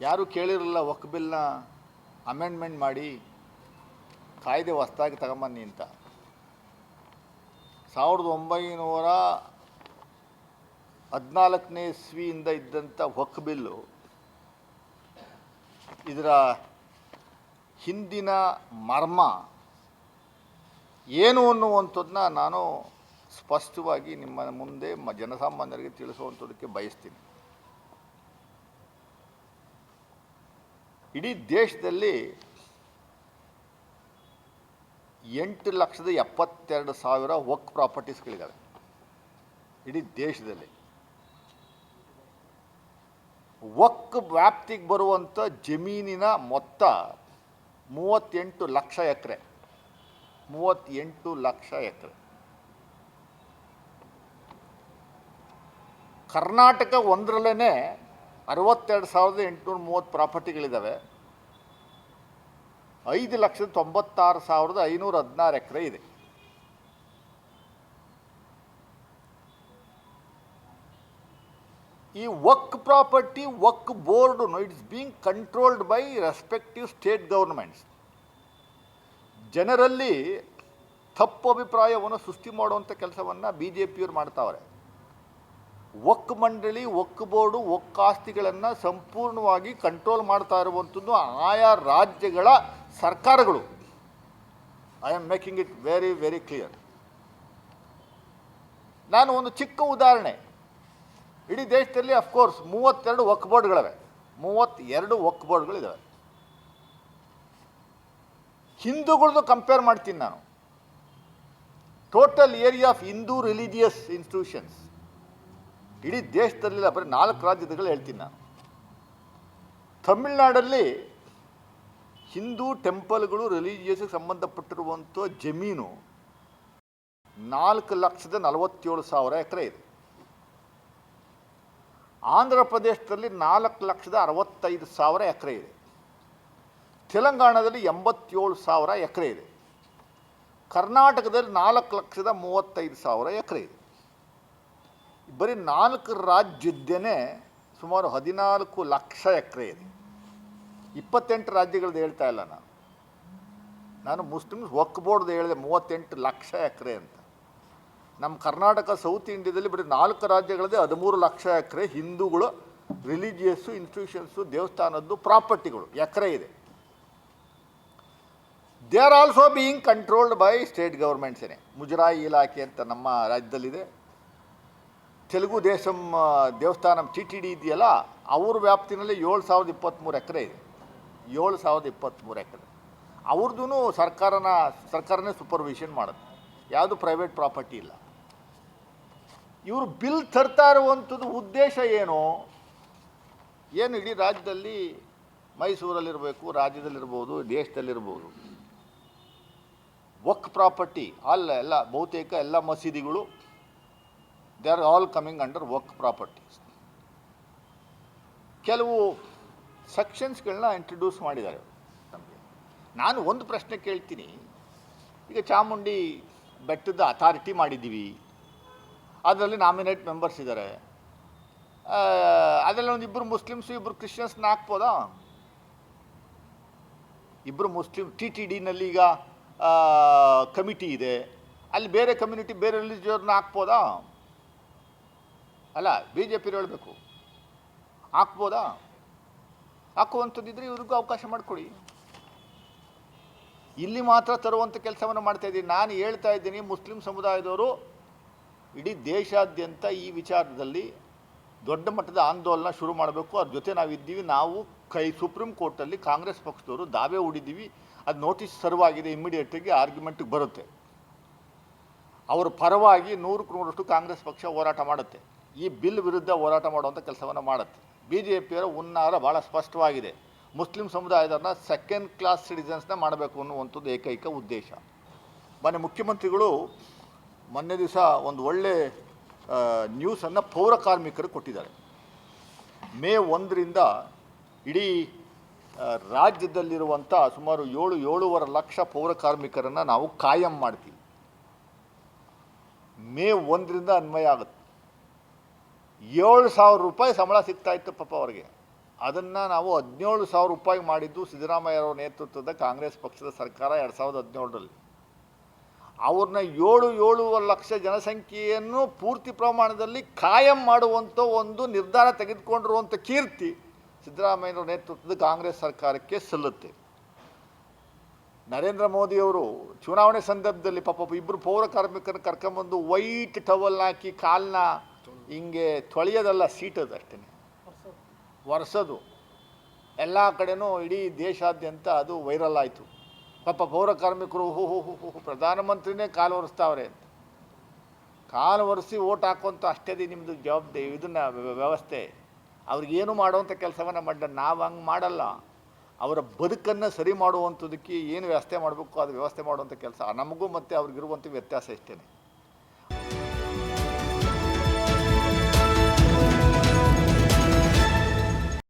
ಯಾರೂ ಕೇಳಿರಲಿಲ್ಲ ವಕ್ ಬಿಲ್ನ ಅಮೆಂಡ್ಮೆಂಟ್ ಮಾಡಿ ಕಾಯ್ದೆ ಹೊಸ್ದಾಗಿ ತಗೊಂಬನ್ನಿ ಅಂತ. ಸಾವಿರದ ಒಂಬೈನೂರ ಹದಿನಾಲ್ಕನೇ ಇಸ್ವಿಯಿಂದ ಇದ್ದಂಥ ಒಕ್ ಬಿಲ್ಲು ಇದರ ಹಿಂದಿನ ಮರ್ಮ ಏನು ಅನ್ನುವಂಥದ್ದನ್ನ ನಾನು ಸ್ಪಷ್ಟವಾಗಿ ನಿಮ್ಮ ಮುಂದೆ ಮ, ಜನಸಾಮಾನ್ಯರಿಗೆ ತಿಳಿಸುವಂಥದಕ್ಕೆ ಬಯಸ್ತೀನಿ. ಇಡೀ ದೇಶದಲ್ಲಿ ಎಂಟು ಲಕ್ಷದ ಎಪ್ಪತ್ತೆರಡು ಸಾವಿರ ವಕ್ ಪ್ರಾಪರ್ಟೀಸ್ಗಳಿದ್ದಾವೆ ಇಡೀ ದೇಶದಲ್ಲಿ. ವಕ್ ವ್ಯಾಪ್ತಿಗೆ ಬರುವಂಥ ಜಮೀನಿನ ಮೊತ್ತ ಮೂವತ್ತೆಂಟು ಲಕ್ಷ ಎಕರೆ. ಮೂವತ್ತೆಂಟು ಲಕ್ಷ ಎಕರೆ. ಕರ್ನಾಟಕ ಒಂದರಲ್ಲೇ ಅರವತ್ತೆರಡು ಸಾವಿರದ ಎಂಟುನೂರ ಮೂವತ್ತು ಪ್ರಾಪರ್ಟಿಗಳಿದ್ದಾವೆ. ಐದು ಲಕ್ಷದ ತೊಂಬತ್ತಾರು ಸಾವಿರದ ಐನೂರ ಹದಿನಾರು ಎಕರೆ ಇದೆ. ಈ Waqf property, Waqf board it's being controlled by respective state governments ಜನರಲ್ಲಿ ತಪ್ಪು ಅಭಿಪ್ರಾಯವನ್ನು ಸೃಷ್ಟಿ ಮಾಡುವಂಥ ಕೆಲಸವನ್ನು ಬಿ ಜೆ ಪಿಯವರು ಮಾಡ್ತಾವ್ರೆ. ಒಕ್ ಮಂಡಳಿ ಒಕ್ ಬೋರ್ಡು ಒಕ್ ಆಸ್ತಿಗಳನ್ನು ಸಂಪೂರ್ಣವಾಗಿ ಕಂಟ್ರೋಲ್ ಮಾಡ್ತಾ ಇರುವಂಥದ್ದು ಆಯಾ ರಾಜ್ಯಗಳ ಸರ್ಕಾರಗಳು. I am making it very very clear ನಾನು ಒಂದು ಚಿಕ್ಕ ಉದಾಹರಣೆ. ಇಡೀ ದೇಶದಲ್ಲಿ ಅಫ್ಕೋರ್ಸ್ ಮೂವತ್ತೆರಡು ಒಕ್ ಬೋರ್ಡ್ಗಳಿವೆ. ಮೂವತ್ತೆರಡು ಒಕ್ ಬೋರ್ಡ್ಗಳಿದ್ದಾವೆ ಹಿಂದೂಗಳದ್ದು ಕಂಪೇರ್ ಮಾಡ್ತೀನಿ ನಾನು. Total area of Hindu religious institutions ಇಡೀ ದೇಶದಲ್ಲಿಲ್ಲ ಬರೀ ನಾಲ್ಕು ರಾಜ್ಯಗಳು ಹೇಳ್ತೀನಿ ನಾನು. ತಮಿಳ್ನಾಡಲ್ಲಿ ಹಿಂದೂ ಟೆಂಪಲ್ಗಳು ರಿಲಿಜಿಯಸ್ಗೆ ಸಂಬಂಧಪಟ್ಟಿರುವಂಥ ಜಮೀನು ನಾಲ್ಕು ಲಕ್ಷದ ನಲವತ್ತೇಳು ಸಾವಿರ ಎಕರೆ ಇದೆ. ಆಂಧ್ರ ಪ್ರದೇಶದಲ್ಲಿ ನಾಲ್ಕು ಲಕ್ಷದ ಅರವತ್ತೈದು ಸಾವಿರ ಎಕರೆ ಇದೆ. ತೆಲಂಗಾಣದಲ್ಲಿ ಎಂಬತ್ತೇಳು ಸಾವಿರ ಎಕರೆ ಇದೆ. ಕರ್ನಾಟಕದಲ್ಲಿ ನಾಲ್ಕು ಲಕ್ಷದ ಮೂವತ್ತೈದು ಸಾವಿರ ಎಕರೆ ಇದೆ. ಬರೀ ನಾಲ್ಕು ರಾಜ್ಯದ್ದೇನೆ ಸುಮಾರು ಹದಿನಾಲ್ಕು ಲಕ್ಷ ಎಕರೆ ಇದೆ. ಇಪ್ಪತ್ತೆಂಟು ರಾಜ್ಯಗಳದ್ದು ಹೇಳ್ತಾ ಇಲ್ಲ ನಾನು. ನಾನು ಮುಸ್ಲಿಮ್ಸ್ ವಕ್ ಬೋರ್ಡ್ದು ಹೇಳಿದೆ ಮೂವತ್ತೆಂಟು ಲಕ್ಷ ಎಕರೆ ಅಂತ. ನಮ್ಮ ಕರ್ನಾಟಕ, ಸೌತ್ ಇಂಡಿಯಾದಲ್ಲಿ ಬರೀ ನಾಲ್ಕು ರಾಜ್ಯಗಳದ್ದೇ ಹದಿಮೂರು ಲಕ್ಷ ಎಕರೆ ಹಿಂದೂಗಳು, ರಿಲಿಜಿಯಸ್ಸು, ಇನ್ಸ್ಟಿಟ್ಯೂಷನ್ಸು, ದೇವಸ್ಥಾನದ್ದು, ಪ್ರಾಪರ್ಟಿಗಳು ಎಕರೆ ಇದೆ. They are also being controlled by state ಗೌರ್ಮೆಂಟ್ಸೇನೆ ಮುಜರಾಯಿ ಇಲಾಖೆ ಅಂತ ನಮ್ಮ ರಾಜ್ಯದಲ್ಲಿದೆ. ತೆಲುಗು ದೇಶಂ ದೇವಸ್ಥಾನ ಟಿ ಟಿ ಡಿ ಇದೆಯಲ್ಲ, ಅವ್ರ ವ್ಯಾಪ್ತಿನಲ್ಲಿ ಏಳು ಸಾವಿರದ ಇಪ್ಪತ್ತ್ಮೂರು ಎಕರೆ ಇದೆ. ಏಳು ಸಾವಿರದ ಇಪ್ಪತ್ತ್ಮೂರು ಎಕರೆ. ಅವ್ರದ್ದು ಸರ್ಕಾರನ, ಸರ್ಕಾರನೇ ಸೂಪರ್ವಿಷನ್ ಮಾಡುತ್ತೆ. ಯಾವುದು ಪ್ರೈವೇಟ್ ಪ್ರಾಪರ್ಟಿ ಇಲ್ಲ. ಇವರು ಬಿಲ್ ತರ್ತಾ ಇರುವಂಥದ್ದು ಉದ್ದೇಶ ಏನು? ಏನು ಇಡೀ ರಾಜ್ಯದಲ್ಲಿ ಮೈಸೂರಲ್ಲಿರಬೇಕು, ರಾಜ್ಯದಲ್ಲಿರ್ಬೋದು, ದೇಶದಲ್ಲಿರ್ಬೋದು. ವಕ್ ಪ್ರಾಪರ್ಟಿ ಅಲ್ಲ, ಎಲ್ಲ, ಬಹುತೇಕ ಎಲ್ಲ ಮಸೀದಿಗಳು they are all coming under work properties ಕೆಲವು ಸೆಕ್ಷನ್ಸ್ಗಳನ್ನ ಇಂಟ್ರಡ್ಯೂಸ್ ಮಾಡಿದ್ದಾರೆ ನಮಗೆ. ನಾನು ಒಂದು ಪ್ರಶ್ನೆ ಕೇಳ್ತೀನಿ. ಈಗ ಚಾಮುಂಡಿ ಬೆಟ್ಟದ ಅಥಾರಿಟಿ ಮಾಡಿದ್ದೀವಿ. ಅದರಲ್ಲಿ ನಾಮಿನೇಟ್ ಮೆಂಬರ್ಸ್ ಇದ್ದಾರೆ. ಅದರಲ್ಲಿ ಒಂದು ಇಬ್ಬರು ಮುಸ್ಲಿಮ್ಸು ಇಬ್ಬರು ಕ್ರಿಶ್ಚಿಯನ್ಸ್ನ ಹಾಕ್ಬೋದಾ? ಇಬ್ಬರು ಮುಸ್ಲಿಮ್ ಟಿ ಟಿ ಡಿನಲ್ಲಿ ಈಗ ಕಮಿಟಿ ಇದೆ. ಅಲ್ಲಿ ಬೇರೆ ಕಮ್ಯುನಿಟಿ ಬೇರೆ ರಿಲಿಜಿಯವ್ರನ್ನ ಹಾಕ್ಬೋದಾ? ಅಲ್ಲ ಬಿ ಜೆ ಪಿರು ಹೇಳಬೇಕು. ಹಾಕ್ಬೋದಾ? ಹಾಕುವಂಥದ್ದಿದ್ರೆ ಇವ್ರಿಗೂ ಅವಕಾಶ ಮಾಡಿಕೊಡಿ. ಇಲ್ಲಿ ಮಾತ್ರ ತರುವಂಥ ಕೆಲಸವನ್ನು ಮಾಡ್ತಾ ಇದ್ದೀನಿ. ನಾನು ಹೇಳ್ತಾ ಇದ್ದೀನಿ, ಮುಸ್ಲಿಂ ಸಮುದಾಯದವರು ಇಡೀ ದೇಶಾದ್ಯಂತ ಈ ವಿಚಾರದಲ್ಲಿ ದೊಡ್ಡ ಮಟ್ಟದ ಆಂದೋಲನ ಶುರು ಮಾಡಬೇಕು. ಅದ್ರ ಜೊತೆ ನಾವಿದ್ದೀವಿ. ನಾವು ಕೈ ಸುಪ್ರೀಂ ಕೋರ್ಟಲ್ಲಿ ಕಾಂಗ್ರೆಸ್ ಪಕ್ಷದವರು ದಾವೆ ಹೂಡಿದ್ದೀವಿ. ಅದು ನೋಟಿಸ್ ಸರ್ವಾಗಿದೆ ಇಮ್ಮಿಡಿಯೇಟಾಗಿ ಆರ್ಗ್ಯುಮೆಂಟಿಗೆ ಬರುತ್ತೆ. ಅವರ ಪರವಾಗಿ ನೂರಕ್ಕೆ ನೂರಷ್ಟು ಕಾಂಗ್ರೆಸ್ ಪಕ್ಷ ಹೋರಾಟ ಮಾಡುತ್ತೆ. ಈ ಬಿಲ್ ವಿರುದ್ಧ ಹೋರಾಟ ಮಾಡುವಂಥ ಕೆಲಸವನ್ನು ಮಾಡುತ್ತೆ. ಬಿ ಜೆ ಪಿಯವರ ಹುನ್ನಾರ ಭಾಳ ಸ್ಪಷ್ಟವಾಗಿದೆ. ಮುಸ್ಲಿಂ ಸಮುದಾಯದವ್ರನ್ನ ಸೆಕೆಂಡ್ ಕ್ಲಾಸ್ ಸಿಟಿಸನ್ಸ್ನ ಮಾಡಬೇಕು ಅನ್ನುವಂಥದ್ದು ಏಕೈಕ ಉದ್ದೇಶ. ಮೊನ್ನೆ ಮುಖ್ಯಮಂತ್ರಿಗಳು ಮೊನ್ನೆ ದಿವಸ ಒಂದು ಒಳ್ಳೆ ನ್ಯೂಸನ್ನು ಪೌರ ಕಾರ್ಮಿಕರು ಕೊಟ್ಟಿದ್ದಾರೆ. ಮೇ ಒಂದರಿಂದ ಇಡೀ ರಾಜ್ಯದಲ್ಲಿರುವಂಥ ಸುಮಾರು ಏಳು, ಏಳೂವರೆ ಲಕ್ಷ ಪೌರ ಕಾರ್ಮಿಕರನ್ನು ನಾವು ಕಾಯಂ ಮಾಡ್ತೀವಿ. ಮೇ ಒಂದರಿಂದ ಅನ್ವಯ ಆಗುತ್ತೆ. ಏಳು ಸಾವಿರ ರೂಪಾಯಿ ಸಂಬಳ ಸಿಗ್ತಾ ಇತ್ತು ಪಾಪ ಅವರಿಗೆ. ಅದನ್ನು ನಾವು ಹದಿನೇಳು ಸಾವಿರ ರೂಪಾಯಿ ಮಾಡಿದ್ದು ಸಿದ್ದರಾಮಯ್ಯರವರ ನೇತೃತ್ವದ ಕಾಂಗ್ರೆಸ್ ಪಕ್ಷದ ಸರ್ಕಾರ ಎರಡು ಸಾವಿರದ ಹದಿನೇಳರಲ್ಲಿ. ಅವ್ರನ್ನ ಏಳು ಏಳು ಲಕ್ಷ ಜನಸಂಖ್ಯೆಯನ್ನು ಪೂರ್ತಿ ಪ್ರಮಾಣದಲ್ಲಿ ಕಾಯಂ ಮಾಡುವಂಥ ಒಂದು ನಿರ್ಧಾರ ತೆಗೆದುಕೊಂಡಿರುವಂಥ ಕೀರ್ತಿ ಸಿದ್ದರಾಮಯ್ಯವರ ನೇತೃತ್ವದ ಕಾಂಗ್ರೆಸ್ ಸರ್ಕಾರಕ್ಕೆ ಸಲ್ಲುತ್ತೆ. ನರೇಂದ್ರ ಮೋದಿಯವರು ಚುನಾವಣೆ ಸಂದರ್ಭದಲ್ಲಿ ಪಾಪ ಇಬ್ಬರು ಪೌರ ಕಾರ್ಮಿಕರನ್ನು ಕರ್ಕೊಂಬಂದು ವೈಟ್ ಟವಲ್ ಹಾಕಿ ಕಾಲನ್ನ ಹಿಂಗೆ ತೊಳೆಯೋದಲ್ಲ, ಸೀಟದು ಅಷ್ಟೇ ಒರೆಸೋದು. ಎಲ್ಲ ಕಡೆನೂ ಇಡೀ ದೇಶಾದ್ಯಂತ ಅದು ವೈರಲ್ ಆಯಿತು. ಪಾಪ ಪೌರ ಕಾರ್ಮಿಕರು ಹೂ ಹೂ ಹೂ, ಹೋ ಪ್ರಧಾನಮಂತ್ರಿನೇ ಕಾಲು ಒರೆಸ್ತಾವ್ರೆ ಅಂತ. ಕಾಲು ಒರೆಸಿ ಓಟ್ ಹಾಕುವಂಥ ಅಷ್ಟೇ ನಿಮ್ಮದು ಜವಾಬ್ದಾರಿ ಇದನ್ನ ವ್ಯ- ವ್ಯವಸ್ಥೆ. ಅವ್ರಿಗೇನು ಮಾಡುವಂಥ ಕೆಲಸವನ್ನು ಮಾಡ ನಾವು ಹಂಗೆ ಮಾಡಲ್ಲ. ಅವರ ಬದುಕನ್ನು ಸರಿ ಮಾಡುವಂಥದಕ್ಕೆ ಏನು ವ್ಯವಸ್ಥೆ ಮಾಡಬೇಕು, ಅದು ವ್ಯವಸ್ಥೆ ಮಾಡುವಂಥ ಕೆಲಸ. ನಮಗೂ ಮತ್ತು ಅವ್ರಿಗಿರುವಂಥ ವ್ಯತ್ಯಾಸ ಇಷ್ಟೇ